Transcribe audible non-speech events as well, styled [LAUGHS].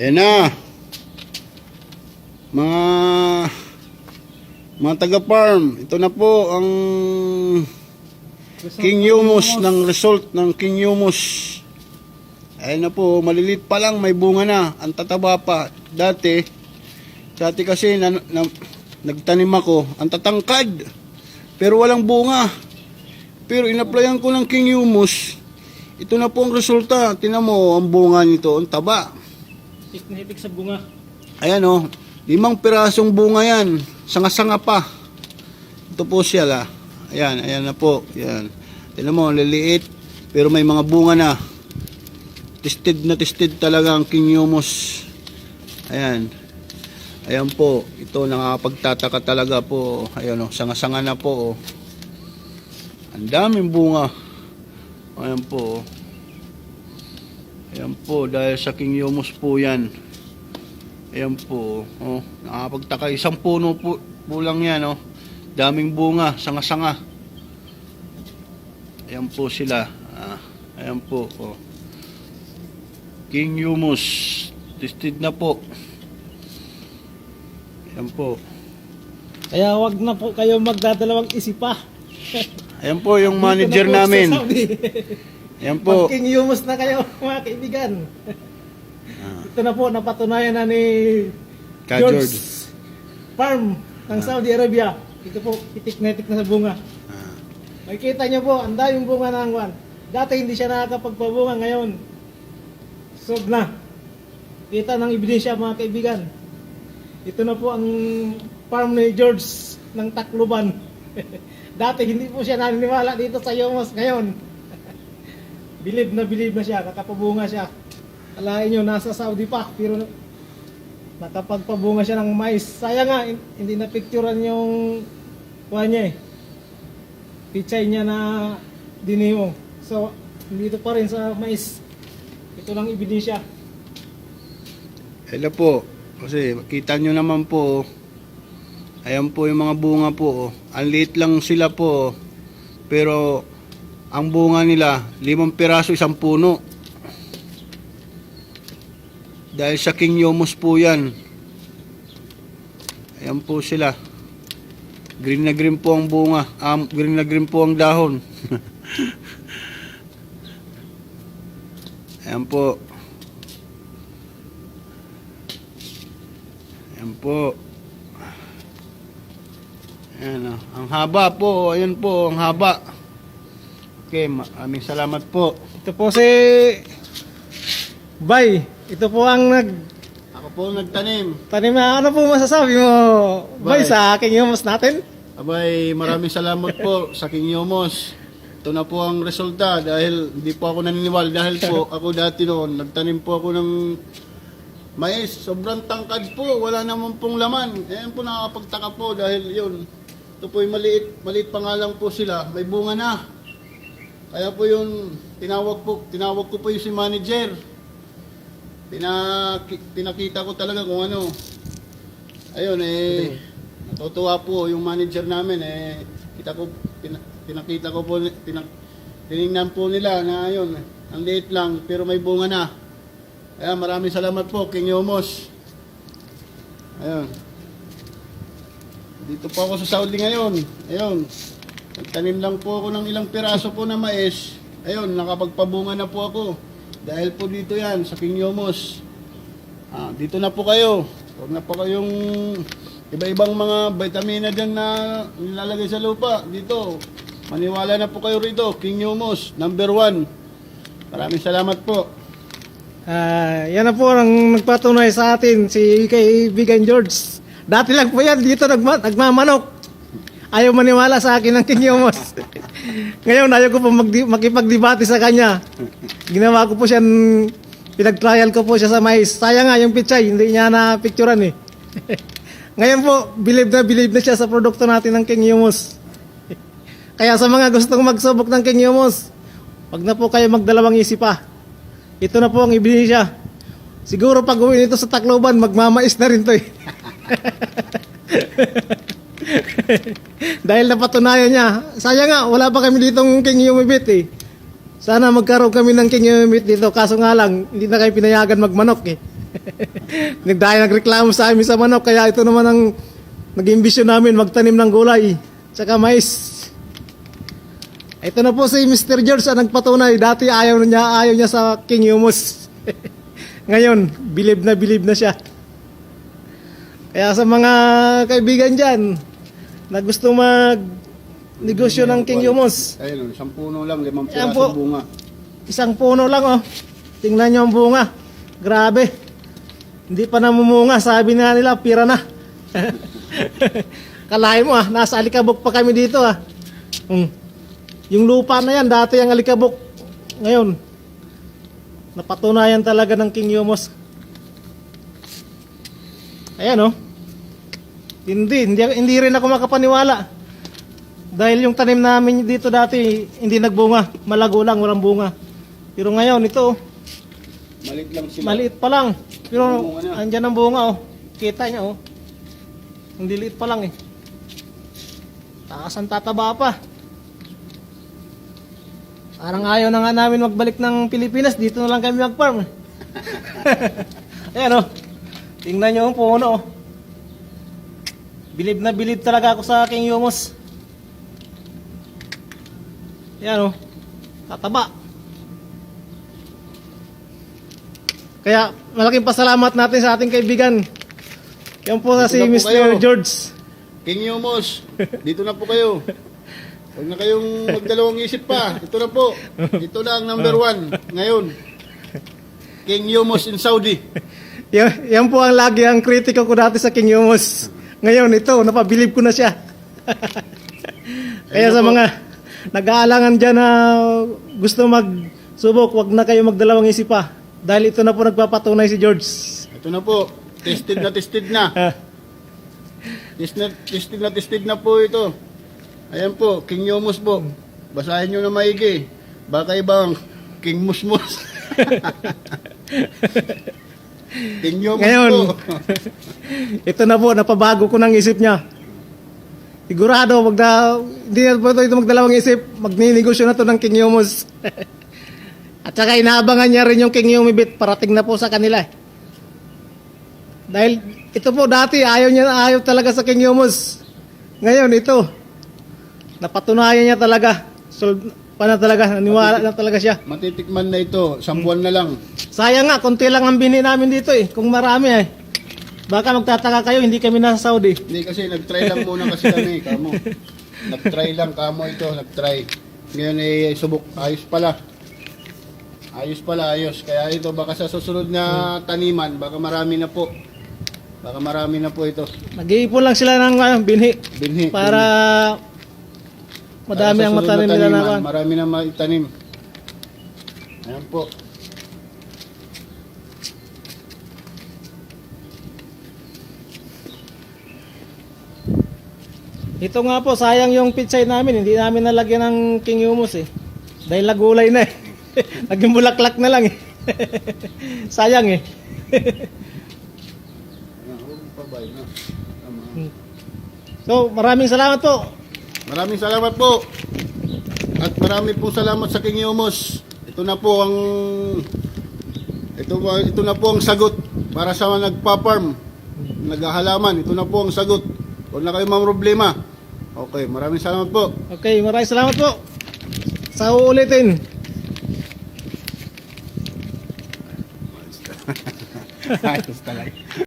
Ayan na. Mga mga taga-farm, ito na po ang King Humus ng result ng King Humus. Ayan na po, malilit pa lang, may bunga na. Ang tataba pa. Dati, dati kasi na, na, nagtanim ako, ang tatangkad. Pero walang bunga. Pero inaplayan ko ng King Humus. Ito na po ang resulta. Tinan mo, ang bunga nito, ang taba. Hipik na hipik sa bunga. Ayan o, limang pirasong bunga yan. Sanga-sanga pa. Ito po siya la. Ayan, ayan na po. Ayan. Tignan mo, liliit. Pero may mga bunga na. Tested na tested talaga ang King Humus. Ayan. Ayan po. Ito nakakapagtataka talaga po. Ayan o, sanga-sanga na po. o. Ang daming bunga. Ayan po. o. Ayan po, dahil sa King Humus po yan. Ayan po, oh, nakapagtaka. Isang puno po, po lang yan, oh. Daming bunga, sanga-sanga. Ayan po sila. Ah, ayan po, oh. King Humus. Tested na po. Ayan po. Kaya wag na po kayo magdadalawang isip pa. Ayan po yung manager namin. Ayan po. Magking humus na kayo [LAUGHS] mga kaibigan. Ah, Ito na po, napatunayan na ni Ka George George. Farm ng Saudi Arabia. Ito po, itik na itik na sa bunga. Ah, Makikita niyo po, ang daming bunga ng kwan. Dati hindi siya nakakapagpabunga ngayon. Sob na. Kita ng ebidensya mga kaibigan. Ito na po ang farm ni George ng Tacloban. [LAUGHS] Dati hindi po siya naniniwala dito sa Yomos ngayon. Bilib na bilib na siya, nakapabunga siya. Alain nyo, nasa Saudi pa, pero nakapagpabunga siya ng mais. Sayang nga, hin- hindi na picturean yung kuha niya eh pichay niya na dinimo. So, dito pa rin sa mais. Ito lang ebidensya. Hello po. Kasi makita nyo naman po. oh. Ayan po yung mga bunga po. oh. Ang liit lang sila po. oh. Pero ang bunga nila, limang piraso isang puno. Dahil sa King Yomos po yan. Ayan po sila. Green na green po ang bunga. Um, green na green po ang dahon. [LAUGHS] Ayan po. Ayan po. Ayan oh. Ang haba po. Ayan po. Ang haba. Okay. Maraming salamat po. Ito po si Bay. Ito po ang nagtanim Ako po nagtanim. na ano po masasabi mo Bay Bay. sa aking humus natin? Abay, maraming salamat po sa King Yomos. Ito na po ang resulta dahil hindi po ako naniniwala dahil po [LAUGHS] ako dati noon nagtanim po ako ng mais. Sobrang tangkad po, wala naman pong laman. Ayan po nakakapagtaka po dahil yun. Ito po yung maliit, maliit pa nga lang po sila. May bunga na. Kaya po yun, tinawag po, tinawag ko po yung si manager. Pinaki, pinakita ko talaga kung ano. Ayun eh, natutuwa po yung manager namin eh. Kita ko, pina- pinakita ko po, pinak, tinignan po nila na ayun, ang liit lang pero may bunga na. Kaya maraming salamat po, King Yomos. Ayun. Dito po ako sa Saudi ngayon. Ayun. Nagtanim lang po ako ng ilang piraso po na mais. Ayun, nakapagpabunga na po ako. Dahil po dito yan, sa King Yomos. Ah, dito na po kayo. Huwag na po kayong iba-ibang mga vitamina dyan na nilalagay sa lupa. Dito, maniwala na po kayo rito. King Yomos, number one. Maraming salamat po. Ah, yan na po ang nagpatunay sa atin si kaibigan George. Dati lang po yan dito nagma- nagmamanok. Ayaw maniwala sa akin ng King Yomos. [LAUGHS] Ngayon ayaw ko po makipagdebate sa kanya. Ginawa ko po siya, pinag-trial ko po siya sa mais. Sayang nga yung pichay, hindi niya na picturean eh. [LAUGHS] Ngayon po, believe na believe na siya sa produkto natin ng King Yomos. [LAUGHS] Kaya sa mga gustong magsubok ng King Yomos, wag na po kayo magdalawang isip pa. Ito na po ang ebidensya. Siguro pag uwi nito sa Tacloban, magmamais na rin to eh. Dahil napatunayan niya. Sayang nga, wala pa kami ditong King Yumibit eh. Sana magkaroon kami ng King Yumibit dito. Kaso nga lang, hindi na kayo pinayagan magmanok eh. [LAUGHS] Nagdaya nagreklamo sa amin sa manok, kaya ito naman ang naging bisyo namin, magtanim ng gulay, tsaka mais. Ito na po si Mr. George ang nagpatunay. Dati ayaw niya, ayaw niya sa King Humus. [LAUGHS] Ngayon, bilib na bilib na siya. Kaya sa mga kaibigan dyan, na gusto mag negosyo ng King Humus, Ayun, isang puno lang, limang Ayan pirasong po. bunga. Isang puno lang oh. Tingnan nyo ang bunga. Grabe. Hindi pa namumunga. Sabi na nila, pira na. [LAUGHS] Kalahin mo ah, nasa alikabok pa kami dito ah. Hmm. Yung lupa na yan, dati ang alikabok. Ngayon, napatunayan talaga ng King Yomos. Ayan oh. Hindi, hindi, hindi rin ako makapaniwala. Dahil yung tanim namin dito dati, hindi nagbunga. Malago lang, walang bunga. Pero ngayon, ito, oh, Malit lang sila. maliit pa lang. Pero Bunga na. andyan ang bunga, oh. Kita niya, oh. Ang diliit pa lang, eh. Takas ang tataba pa. Parang ayaw na nga namin magbalik ng Pilipinas. Dito na lang kami mag-farm. [LAUGHS] Ayan, oh. Tingnan nyo ang puno, oh. Bilib na bilib talaga ako sa aking yumos. Yan, oh. Tataba. Kaya malaking pasalamat natin sa ating kaibigan. Yan po sa Dito si na Mr. kayo. George. King Yumos, dito na po kayo. Huwag na kayong magdalawang isip pa. Ito na po. Ito na ang number one ngayon. King Yumos in Saudi. Yan, yan po ang lagi ang kritiko ko dati sa King Yumos. Ngayon ito, napabilib ko na siya. [LAUGHS] Kaya sa mga nag-aalangan dyan na gusto magsubok, wag na kayo magdalawang isip pa. Dahil ito na po nagpapatunay si George. Ito na po. Tested na tested na. [LAUGHS] Ah, Tested na tested na, tested na po ito. Ayan po, King Yumos po. Basahin nyo na maigi. Baka ibang King Musmus. [LAUGHS] King Yumos Ngayon. po. [LAUGHS] ito na po, napabago ko ng isip niya. Sigurado, wag na, hindi na po ito magdalawang isip, magninegosyo na to ng King Yumos. [LAUGHS] At saka inaabangan niya rin yung King Yumibit, parating na po sa kanila. Dahil ito po dati, ayaw niya, ayaw talaga sa King Yumos. Ngayon, ito, napatunayan niya talaga. So, pa na talaga, naniwala na talaga siya. Matitikman na ito. Isang buwan na lang. Sayang nga, konti lang ang bini namin dito eh. Kung marami eh. Baka magtataka kayo, hindi kami nasa Saudi. Hindi kasi nag-try lang muna kasi kami, [LAUGHS] kamo. Nag-try lang kamo ito, nag-try. Ngayon eh subok, ayos pala. Ayos pala, ayos. Kaya ito baka sa susunod na taniman, baka marami na po. Baka marami na po ito. Nag-iipon lang sila ng uh, binhi Binhi. para madami ang matanim nila na taniman, kan. Marami na maitanim. Ayan po. Ito nga po, sayang yung pitsay namin. Hindi namin nalagyan ng king humus eh. Dahil nagulay na eh. [LAUGHS] Naging bulaklak na lang eh. [LAUGHS] sayang eh. Tama. So, maraming salamat po. Maraming salamat po. At marami po salamat sa King Yomos. Ito na po ang ito ito na po ang sagot para sa mga nagpa-farm, naghahalaman. Ito na po ang sagot. Huwag na kayo mga problema. Okay, maraming salamat po. Okay, maraming salamat po. Sa uulitin. [LAUGHS] Ayos talaga.